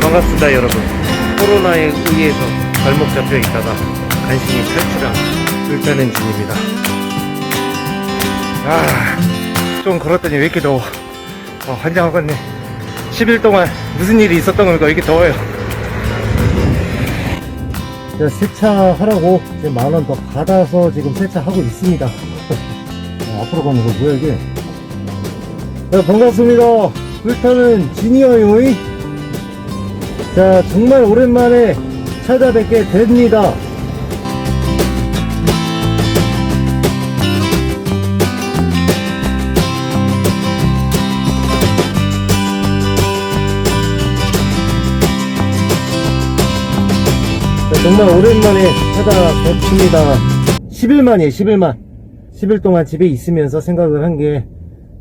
반갑습니다 여러분. 코로나에 의해서 발목 잡혀 있다가 간신히 탈출한 불타는 중입니다. 아좀 걸었더니 왜 이렇게 더워? 어, 환장하겠네. 10일 동안 무슨 일이 있었던 걸까? 왜 이렇게 더워요 세차하라고 지금 만 원 더 받아서 지금 세차하고 있습니다. 어, 앞으로 가는 거 뭐야 이게? 네, 반갑습니다. 불타는 지니어요이. 자, 정말 오랜만에 찾아뵙게 됩니다. 정말 오랜만에 찾아뵙습니다. 10일 만이에요, 10일 만. 10일 동안 집에 있으면서 생각을 한 게,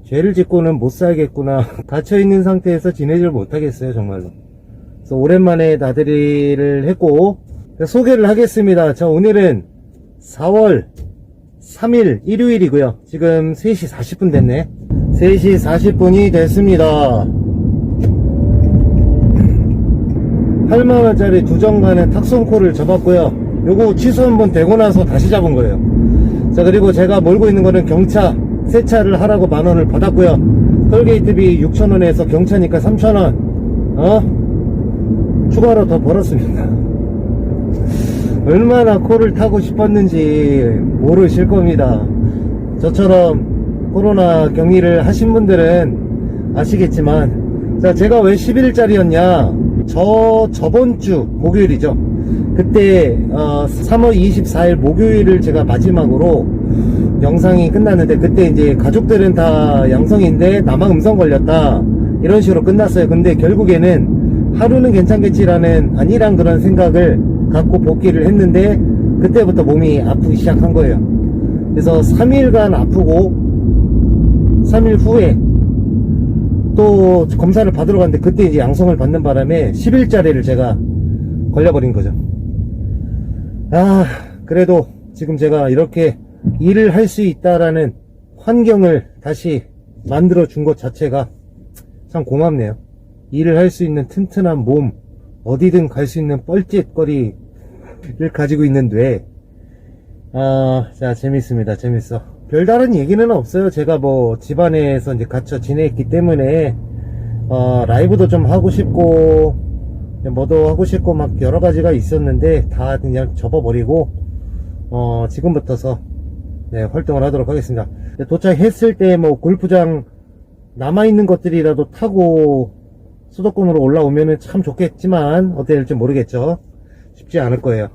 죄를 짓고는 못 살겠구나. 닫혀있는 상태에서 지내질 못하겠어요, 정말로. 그래서 오랜만에 나들이를 했고 소개를 하겠습니다. 자 오늘은 4월 3일 일요일이고요. 지금 3시 40분 됐네. 3시 40분이 됐습니다. 8만원짜리 두 정간의 탁송코를 접었고요. 요거 취소 한번 되고 나서 다시 잡은 거예요. 자 그리고 제가 몰고 있는 거는 경차 세차를 하라고 만원을 받았고요. 톨게이트비 6천원에서 경차니까 3천원 어? 추가로 더 벌었습니다. 얼마나 코를 타고 싶었는지 모르실 겁니다. 저처럼 코로나 격리를 하신 분들은 아시겠지만, 자, 제가 왜 10일짜리였냐? 저, 저번 주 목요일이죠. 그때, 어, 3월 24일 목요일을 제가 마지막으로 영상이 끝났는데, 그때 이제 가족들은 다 양성인데, 나만 음성 걸렸다. 이런 식으로 끝났어요. 근데 결국에는 하루는 괜찮겠지라는 아니란 그런 생각을 갖고 복귀를 했는데 그때부터 몸이 아프기 시작한 거예요. 그래서 3일간 아프고 3일 후에 또 검사를 받으러 갔는데 그때 이제 양성을 받는 바람에 10일짜리를 제가 걸려버린 거죠. 아, 그래도 지금 제가 이렇게 일을 할 수 있다라는 환경을 다시 만들어 준 것 자체가 참 고맙네요. 일을 할 수 있는 튼튼한 몸, 어디든 갈 수 있는 뻘짓거리를 가지고 있는데, 아, 자, 재밌습니다. 재밌어. 별다른 얘기는 없어요. 제가 뭐, 집안에서 이제 갇혀 지냈기 때문에, 어, 라이브도 좀 하고 싶고, 뭐도 하고 싶고, 막 여러 가지가 있었는데, 다 그냥 접어버리고, 어, 지금부터서, 네, 활동을 하도록 하겠습니다. 도착했을 때 뭐, 골프장 남아있는 것들이라도 타고, 수도권으로 올라오면 참 좋겠지만 어떻게 될지 모르겠죠 쉽지 않을 거예요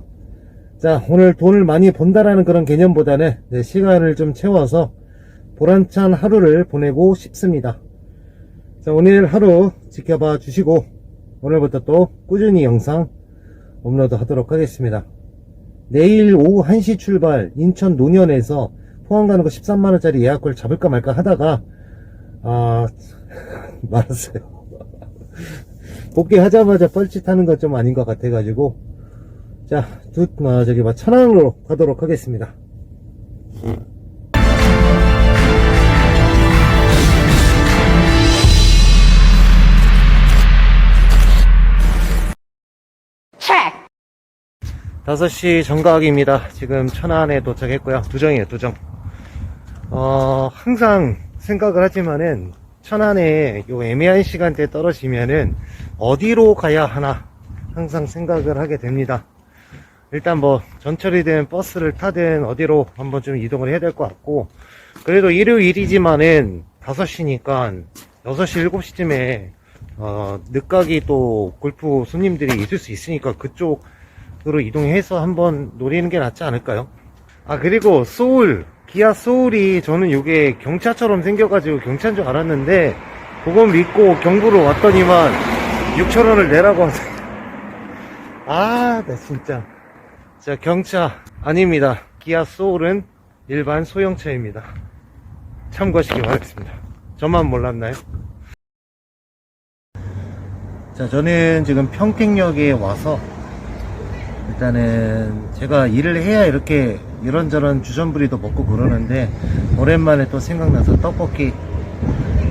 자 오늘 돈을 많이 번다라는 그런 개념보다는 네, 시간을 좀 채워서 보람찬 하루를 보내고 싶습니다. 자 오늘 하루 지켜봐 주시고 오늘부터 또 꾸준히 영상 업로드 하도록 하겠습니다. 내일 오후 1시 출발 인천 노년에서 포항 가는 거 13만원짜리 예약을 잡을까 말까 하다가 아 말았어요. 복귀하자마자 뻘짓하는 건 좀 아닌 것 같아가지고 자, 두, 어, 저기 뭐 천안으로 가도록 하겠습니다. 다섯 시 정각입니다. 지금 천안에 도착했고요. 두정이에요, 두정. 어, 항상 생각을 하지만은 천안에 요 애매한 시간대에 떨어지면은 어디로 가야 하나 항상 생각을 하게 됩니다. 일단 뭐 전철이 된 버스를 타든 어디로 한번 좀 이동을 해야 될 것 같고 그래도 일요일이지만은 5시니까 6시 7시쯤에 어, 늦가기 또 골프 손님들이 있을 수 있으니까 그쪽으로 이동해서 한번 노리는 게 낫지 않을까요? 아 그리고 소울 기아 소울이 저는 이게 경차처럼 생겨가지고 경차인 줄 알았는데 그건 믿고 경부로 왔더니만 6천원을 내라고 하세요 아, 나 진짜. 자, 경차 아닙니다. 기아 소울은 일반 소형차입니다. 참고하시기 바라겠습니다. 저만 몰랐나요? 자, 저는 지금 평택역에 와서 일단은 제가 일을 해야 이렇게 이런저런 주전부리도 먹고 그러는데 오랜만에 또 생각나서 떡볶이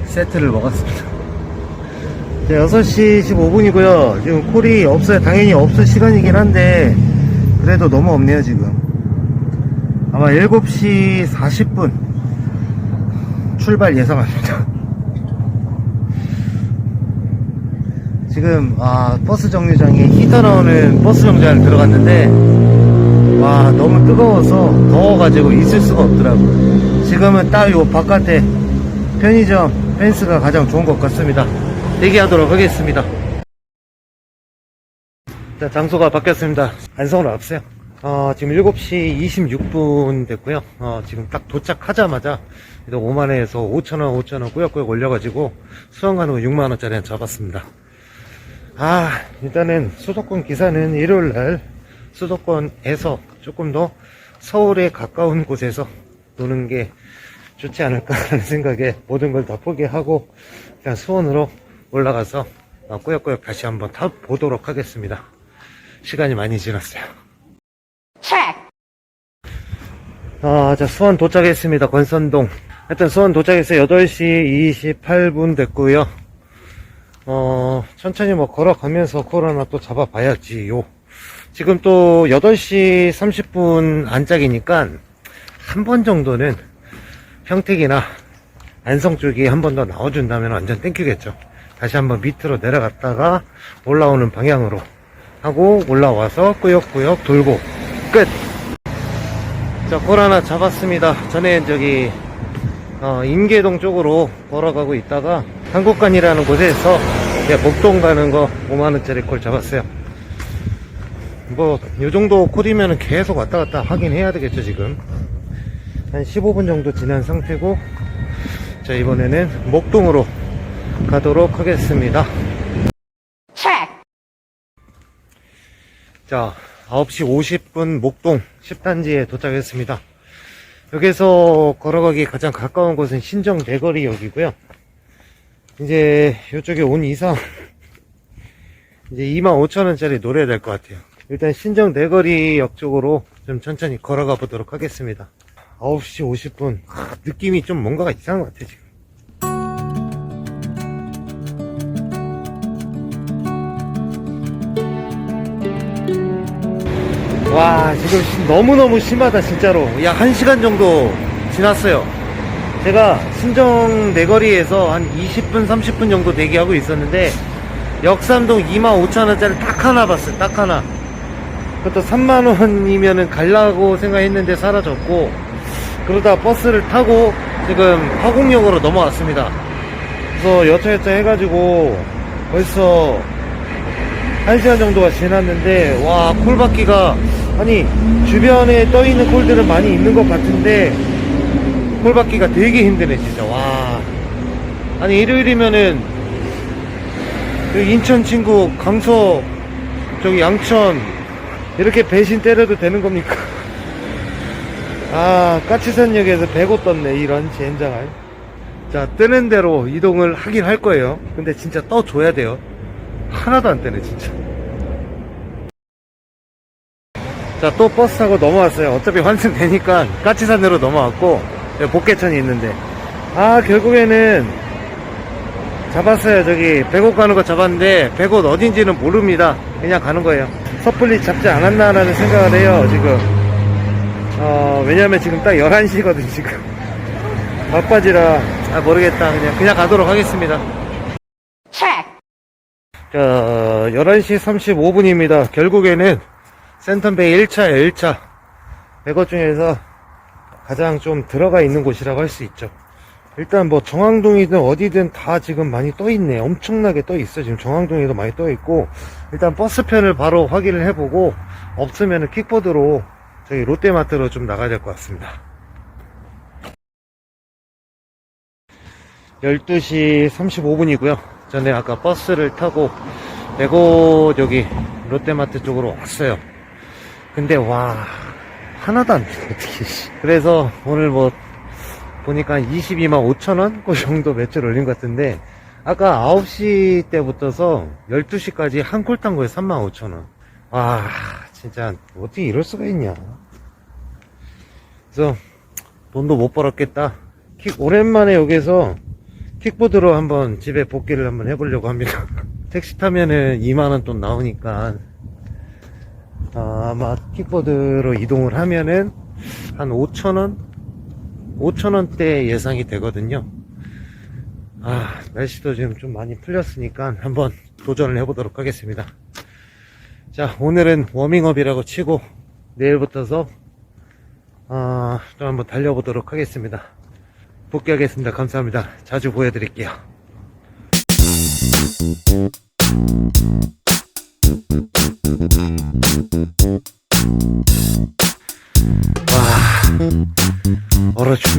세트를 먹었습니다. 네, 6시 15분이고요. 지금 콜이 없어요. 당연히 없을 시간이긴 한데 그래도 너무 없네요 지금. 아마 7시 40분 출발 예상합니다. 지금 아 버스 정류장에 히터 나오는 버스 정류장을 들어갔는데 와 너무 뜨거워서 더워가지고 있을 수가 없더라고요 지금은 딱 요 바깥에 편의점 펜스가 가장 좋은 것 같습니다 대기하도록 하겠습니다 자 장소가 바뀌었습니다. 안성으로 왔어요. 어, 지금 7시 26분 됐고요. 어, 지금 딱 도착하자마자 5만원에서 5천원 5천원 꾸역꾸역 올려가지고 수원 가는 거 6만원짜리 잡았습니다. 아, 일단은 수도권 기사는 일요일날 수도권에서 조금 더 서울에 가까운 곳에서 노는 게 좋지 않을까라는 생각에 모든 걸 다 포기하고 그냥 수원으로 올라가서 어, 꾸역꾸역 다시 한번 타보도록 하겠습니다. 시간이 많이 지났어요. 아, 자, 수원 도착했습니다. 권선동. 하여튼 수원 도착해서 8시 28분 됐고요. 어, 천천히 뭐 걸어가면서 코로나 또 잡아봐야지요. 지금 또 8시 30분 안짝이니까 한 번 정도는 평택이나 안성 쪽이 한 번 더 나와준다면 완전 땡큐겠죠. 다시 한번 밑으로 내려갔다가 올라오는 방향으로 하고 올라와서 꾸역꾸역 돌고 끝! 자, 코로나 잡았습니다. 전에 저기 어, 인계동 쪽으로 걸어가고 있다가 한국관이라는 곳에서 목동 가는 거 5만원짜리 콜 잡았어요. 뭐, 요 정도 콜이면 계속 왔다 갔다 하긴 해야 되겠죠, 지금. 한 15분 정도 지난 상태고, 자, 이번에는 목동으로 가도록 하겠습니다. 자, 9시 50분 목동 10단지에 도착했습니다. 여기서 걸어가기 가장 가까운 곳은 신정 대거리역이고요. 이제 이쪽에 온 이상 이제 25,000원짜리 노려야 될 것 같아요. 일단 신정 대거리역 쪽으로 좀 천천히 걸어가 보도록 하겠습니다. 9시 50분 느낌이 좀 뭔가가 이상한 것 같아 지금. 와 지금 심- 너무너무 심하다 진짜로. 약 1시간 정도 지났어요. 제가 신정 내거리에서 한 20분 30분 정도 대기하고 있었는데 역삼동 25,000원짜리 딱 하나 봤어요 딱 하나. 그것도 3만원이면은 갈라고 생각했는데 사라졌고 그러다 버스를 타고 지금 화곡역으로 넘어왔습니다. 그래서 여차여차 해가지고 벌써 1시간 정도가 지났는데 와 콜받기가 아니 주변에 떠 있는 콜들은 많이 있는 것 같은데 콜 받기가 되게 힘드네 진짜. 와. 아니 일요일이면은 그 인천 친구 강서 저기 양천 이렇게 배신 때려도 되는 겁니까? 아 까치산역에서 배고 떴네 이런 젠장할. 자 뜨는 대로 이동을 하긴 할 거예요. 근데 진짜 떠줘야 돼요. 하나도 안 뜨네 진짜 자 또 버스 타고 넘어왔어요. 어차피 환승 되니까 까치산으로 넘어왔고 여기 복개천이 있는데. 아 결국에는 잡았어요. 저기 백옷 가는 거 잡았는데 백옷 어딘지는 모릅니다. 그냥 가는 거예요. 섣불리 잡지 않았나 라는 생각을 해요 지금. 어 왜냐면 지금 딱 11시거든 지금. 막바지라. 아 모르겠다. 그냥 그냥 가도록 하겠습니다. 자, 11시 35분입니다. 결국에는 센텀베이 1차, 1차. 백어 중에서 가장 좀 들어가 있는 곳이라고 할 수 있죠. 일단 뭐 정황동이든 어디든 다 지금 많이 떠 있네. 엄청나게 떠 있어. 지금 정황동에도 많이 떠 있고. 일단 버스편을 바로 확인을 해보고 없으면 킥보드로 저희 롯데마트로 좀 나가야 될 것 같습니다. 12시 35분이고요. 전에 아까 버스를 타고 레고 여기 롯데마트 쪽으로 왔어요. 근데 와 하나도 안 돼. 어떻게 씨. 그래서 오늘 뭐 보니까 22만 5천원 그 정도 매출 올린 것 같은데 아까 9시 때부터서 12시까지 한 콜 탄 거에 3만 5천원. 와 진짜 어떻게 이럴 수가 있냐. 그래서 돈도 못 벌었겠다. 킥, 오랜만에 여기서 킥보드로 한번 집에 복귀를 한번 해보려고 합니다. 택시 타면은 2만원 돈 나오니까 아, 아마 킥보드로 이동을 하면은 한 5천원? 5천원대 예상이 되거든요. 아, 날씨도 지금 좀 많이 풀렸으니까 한번 도전을 해보도록 하겠습니다. 자, 오늘은 워밍업이라고 치고 내일부터서 아, 좀 한번 달려보도록 하겠습니다. 복귀하겠습니다. 감사합니다. 자주 보여드릴게요.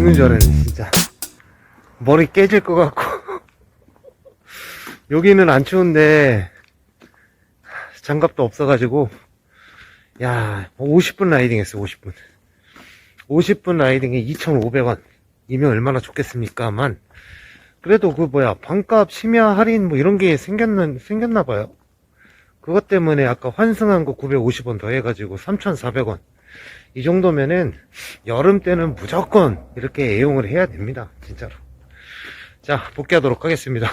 죽는 줄 알았네, 진짜. 머리 깨질 것 같고. 여기는 안 추운데, 장갑도 없어가지고, 야, 50분 라이딩 했어, 50분. 50분 라이딩에 2,500원. 이면 얼마나 좋겠습니까만. 그래도 그 뭐야, 반값 심야 할인 뭐 이런 게 생겼나, 생겼나 봐요. 그것 때문에 아까 환승한 거 950원 더 해가지고 3,400원. 이 정도면은 여름 때는 무조건 이렇게 애용을 해야 됩니다. 진짜로. 자, 복귀하도록 하겠습니다.